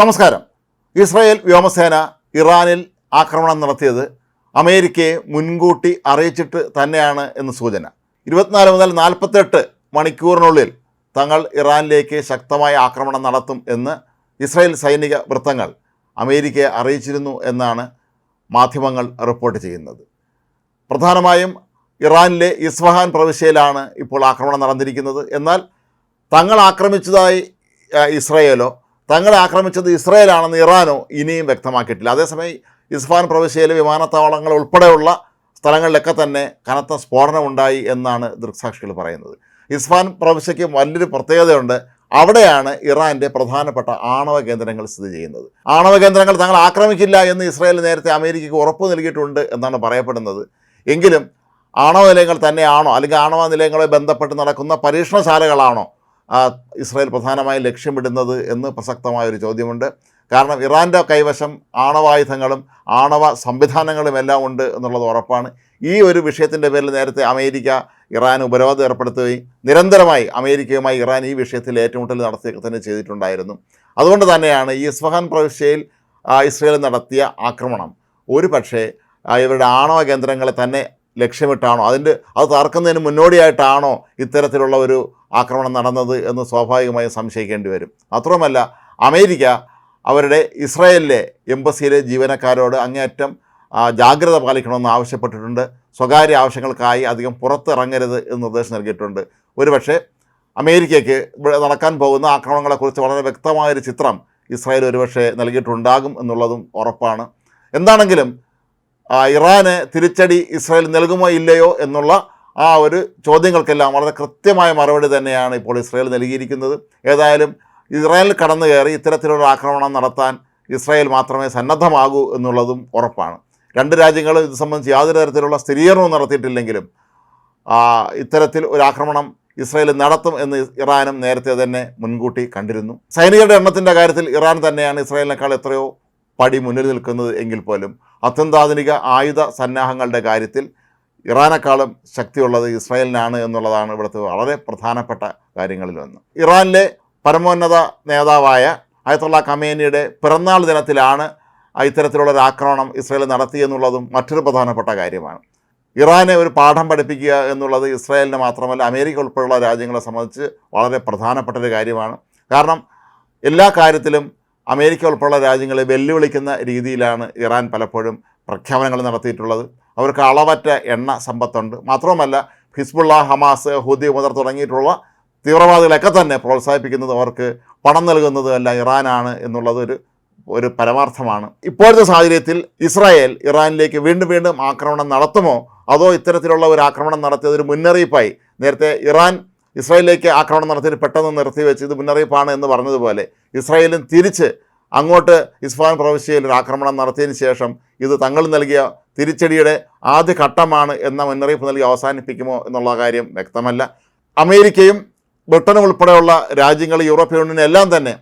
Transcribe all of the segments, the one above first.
നമസ്കാരം. ഇസ്രായേൽ വ്യോമസേന ഇറാനിൽ ആക്രമണം നടത്തിയത് അമേരിക്കയെ മുൻകൂട്ടി അറിയിച്ചിട്ട് തന്നെയാണ് എന്ന് സൂചന. ഇരുപത്തിനാല് മുതൽ നാൽപ്പത്തെട്ട് മണിക്കൂറിനുള്ളിൽ തങ്ങൾ ഇറാനിലേക്ക് ശക്തമായ ആക്രമണം നടത്തും എന്ന് ഇസ്രായേൽ സൈനിക വൃത്തങ്ങൾ അമേരിക്കയെ അറിയിച്ചിരുന്നു എന്നാണ് മാധ്യമങ്ങൾ റിപ്പോർട്ട് ചെയ്യുന്നത്. പ്രധാനമായും ഇറാനിലെ ഇസ്ഫഹാൻ പ്രവിശ്യയിലാണ് ഇപ്പോൾ ആക്രമണം നടന്നിരിക്കുന്നത്. എന്നാൽ തങ്ങൾ ആക്രമിച്ചതായി ഇസ്രയേലോ തങ്ങളെ ആക്രമിച്ചത് ഇസ്രയേലാണെന്ന് ഇറാനോ ഇനിയും വ്യക്തമാക്കിയിട്ടില്ല. അതേസമയം ഇസ്ഫാൻ പ്രവിശ്യയിലെ വിമാനത്താവളങ്ങൾ ഉൾപ്പെടെയുള്ള സ്ഥലങ്ങളിലൊക്കെ തന്നെ കനത്ത സ്ഫോടനമുണ്ടായി എന്നാണ് ദൃക്സാക്ഷികൾ പറയുന്നത്. ഇസ്ഫാൻ പ്രവിശ്യയ്ക്ക് വലിയൊരു പ്രത്യേകതയുണ്ട്. അവിടെയാണ് ഇറാന്റെ പ്രധാനപ്പെട്ട ആണവ കേന്ദ്രങ്ങൾ സ്ഥിതി ചെയ്യുന്നത്. ആണവ കേന്ദ്രങ്ങൾ തങ്ങൾ ആക്രമിക്കില്ല എന്ന് ഇസ്രായേൽ നേരത്തെ അമേരിക്കയ്ക്ക് ഉറപ്പ് നൽകിയിട്ടുണ്ട് എന്നാണ് പറയപ്പെടുന്നത്. എങ്കിലും ആണവ നിലയങ്ങൾ തന്നെയാണോ അല്ലെങ്കിൽ ആണവ നിലയങ്ങളുമായി ബന്ധപ്പെട്ട് നടക്കുന്ന പരീക്ഷണശാലകളാണോ ആ, ഇസ്രായേൽ പ്രധാനമായും ലക്ഷ്യമിടുന്നത് എന്ന് പ്രസക്തമായൊരു ചോദ്യമുണ്ട്. കാരണം ഇറാന്റെ കൈവശം ആണവായുധങ്ങളും ആണവ സംവിധാനങ്ങളും എല്ലാം ഉണ്ട് എന്നുള്ളത് ഉറപ്പാണ്. ഈ ഒരു വിഷയത്തിന്റെ പേരിൽ നേരത്തെ അമേരിക്ക ഇറാൻ ഉപരോധം ഏർപ്പെടുത്തുകയും നിരന്തരമായി അമേരിക്കയുമായി ഇറാൻ ഈ വിഷയത്തിൽ ഏറ്റുമുട്ടൽ നടത്തുകയൊക്കെ തന്നെ ചെയ്തിട്ടുണ്ടായിരുന്നു. അതുകൊണ്ട് തന്നെയാണ് ഈ ഇസ്ഫഹാൻ പ്രവിശ്യയിൽ ഇസ്രയേൽ നടത്തിയ ആക്രമണം. ഒരു പക്ഷേ ഇവരുടെ ആണവ കേന്ദ്രങ്ങളെ തന്നെ ലക്ഷ്യമിട്ടാണോ? അതിന്റെ അത് തർക്കുന്നതിന് മുന്നോടിയായിട്ടാണോ ഇത്തരത്തിലുള്ള ഒരു ആക്രമണം നടന്നത് എന്ന് സ്വാഭാവികമായും സംശയിക്കേണ്ടി വരും. മാത്രമല്ല അമേരിക്ക അവരുടെ ഇസ്രായേലിലെ എംബസിയിലെ ജീവനക്കാരോട് അങ്ങേയറ്റം ജാഗ്രത പാലിക്കണമെന്ന് ആവശ്യപ്പെട്ടിട്ടുണ്ട്. സ്വകാര്യ ആവശ്യങ്ങൾക്കായി അധികം പുറത്തിറങ്ങരുത് എന്ന് നിർദ്ദേശം നൽകിയിട്ടുണ്ട്. ഒരുപക്ഷെ അമേരിക്കയ്ക്ക് ഇവിടെ നടക്കാൻ പോകുന്ന ആക്രമണങ്ങളെക്കുറിച്ച് വളരെ വ്യക്തമായൊരു ചിത്രം ഇസ്രായേൽ ഒരുപക്ഷെ നൽകിയിട്ടുണ്ടാകും എന്നുള്ളതും ഉറപ്പാണ്. എന്താണെങ്കിലും ഇറാന് തിരിച്ചടി ഇസ്രായേൽ നൽകുമോ ഇല്ലയോ എന്നുള്ള ആ ഒരു ചോദ്യങ്ങൾക്കെല്ലാം വളരെ കൃത്യമായ മറുപടി തന്നെയാണ് ഇപ്പോൾ ഇസ്രായേൽ നൽകിയിരിക്കുന്നത്. ഏതായാലും ഇസ്രായേൽ കടന്നു കയറി ഇത്തരത്തിലുള്ള ആക്രമണം നടത്താൻ ഇസ്രായേൽ മാത്രമേ സന്നദ്ധമാകൂ എന്നുള്ളതും ഉറപ്പാണ്. രണ്ട് രാജ്യങ്ങളും ഇത് സംബന്ധിച്ച് യാതൊരു തരത്തിലുള്ള സ്ഥിരീകരണവും നടത്തിയിട്ടില്ലെങ്കിലും ഇത്തരത്തിൽ ഒരു ആക്രമണം ഇസ്രായേൽ നടത്തും എന്ന് ഇറാനും നേരത്തെ തന്നെ മുൻകൂട്ടി കണ്ടിരുന്നു. സൈനികരുടെ എണ്ണത്തിന്റെ കാര്യത്തിൽ ഇറാൻ തന്നെയാണ് ഇസ്രായേലിനേക്കാൾ എത്രയോ പടി മുന്നിൽ നിൽക്കുന്നത് എങ്കിൽ പോലും അത്യന്താധുനിക ആയുധ സന്നാഹങ്ങളുടെ കാര്യത്തിൽ ഇറാനേക്കാളും ശക്തിയുള്ളത് ഇസ്രായേലിനാണ് എന്നുള്ളതാണ് ഇവിടുത്തെ വളരെ പ്രധാനപ്പെട്ട കാര്യങ്ങളിലൊന്ന് ഇറാനിലെ പരമോന്നത നേതാവായ അയത്തുള്ള കമേനിയുടെ പിറന്നാൾ ദിനത്തിലാണ് ഇത്തരത്തിലുള്ള ഒരു ആക്രമണം ഇസ്രായേൽ നടത്തിയെന്നുള്ളതും മറ്റൊരു പ്രധാനപ്പെട്ട കാര്യമാണ്. ഇറാനെ ഒരു പാഠം പഠിപ്പിക്കുക എന്നുള്ളത് ഇസ്രായേലിന് മാത്രമല്ല അമേരിക്ക ഉൾപ്പെടെയുള്ള രാജ്യങ്ങളെ സംബന്ധിച്ച് വളരെ പ്രധാനപ്പെട്ട ഒരു കാര്യമാണ്. കാരണം എല്ലാ കാര്യത്തിലും അമേരിക്ക ഉൾപ്പെടെയുള്ള രാജ്യങ്ങളെ വെല്ലുവിളിക്കുന്ന രീതിയിലാണ് ഇറാൻ പലപ്പോഴും പ്രഖ്യാപനങ്ങൾ നടത്തിയിട്ടുള്ളത്. അവർക്ക് അളവറ്റ എണ്ണ സമ്പത്തുണ്ട്. മാത്രവുമല്ല ഹിസ്ബുള്ള ഹമാസ് ഹുദി മുതർ തുടങ്ങിയിട്ടുള്ള തീവ്രവാദികളൊക്കെ തന്നെ പ്രോത്സാഹിപ്പിക്കുന്നത് അവർക്ക് പണം നൽകുന്നത് അല്ല ഇറാനാണ് എന്നുള്ളത് ഒരു ഒരു പരമാർത്ഥമാണ്. ഇപ്പോഴത്തെ സാഹചര്യത്തിൽ ഇസ്രായേൽ ഇറാനിലേക്ക് വീണ്ടും വീണ്ടും ആക്രമണം നടത്തുമോ? അതോ ഇത്തരത്തിലുള്ള ഒരു ആക്രമണം നടത്തിയതൊരു മുന്നറിയിപ്പായി? നേരത്തെ ഇറാൻ ഇസ്രായേലിലേക്ക് ആക്രമണം നടത്തിയത് പെട്ടെന്ന് നിർത്തിവെച്ച് ഇത് മുന്നറിയിപ്പാണ് എന്ന് പറഞ്ഞതുപോലെ ഇസ്രായേലും തിരിച്ച് അങ്ങോട്ട് ഇസ്ഫാൻ പ്രവിശ്യയിൽ ഒരു ആക്രമണം നടത്തിയതിന് ശേഷം ഇത് തങ്ങൾ നൽകിയ തിരിച്ചടിയുടെ ആദ്യ ഘട്ടമാണ് എന്ന മുന്നറിയിപ്പ് നൽകി അവസാനിപ്പിക്കുമോ എന്നുള്ള കാര്യം വ്യക്തമല്ല. അമേരിക്കയും ബ്രിട്ടനും ഉൾപ്പെടെയുള്ള രാജ്യങ്ങൾ യൂറോപ്യൻ യൂണിയൻ എല്ലാം തന്നെ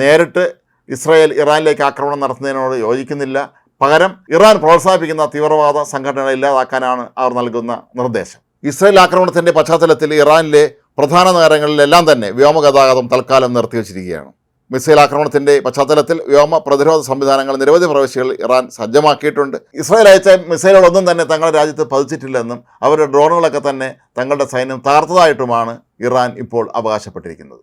നേരിട്ട് ഇസ്രായേൽ ഇറാനിലേക്ക് ആക്രമണം നടത്തുന്നതിനോട് യോജിക്കുന്നില്ല. പകരം ഇറാൻ പ്രോത്സാഹിപ്പിക്കുന്ന തീവ്രവാദ സംഘടനകളെ ഇല്ലാതാക്കാനാണ് അവർ നൽകുന്ന നിർദ്ദേശം. ഇസ്രായേൽ ആക്രമണത്തിന്റെ പശ്ചാത്തലത്തിൽ ഇറാനിലെ പ്രധാന നഗരങ്ങളിലെല്ലാം തന്നെ വ്യോമ ഗതാഗതം തൽക്കാലം നിർത്തി നിർത്തിവച്ചിരിക്കുകയാണ് മിസൈൽ ആക്രമണത്തിന്റെ പശ്ചാത്തലത്തിൽ വ്യോമ പ്രതിരോധ സംവിധാനങ്ങൾ നിരവധി പ്രവശ്യകൾ ഇറാൻ സജ്ജമാക്കിയിട്ടുണ്ട്. ഇസ്രായേൽ അയച്ച മിസൈലുകളൊന്നും തന്നെ തങ്ങളുടെ രാജ്യത്ത് പതിച്ചിട്ടില്ലെന്നും അവരുടെ ഡ്രോണുകളൊക്കെ തന്നെ തങ്ങളുടെ സൈന്യം താർത്തതായിട്ടുമാണ് ഇറാൻ ഇപ്പോൾ അവകാശപ്പെട്ടിരിക്കുന്നത്.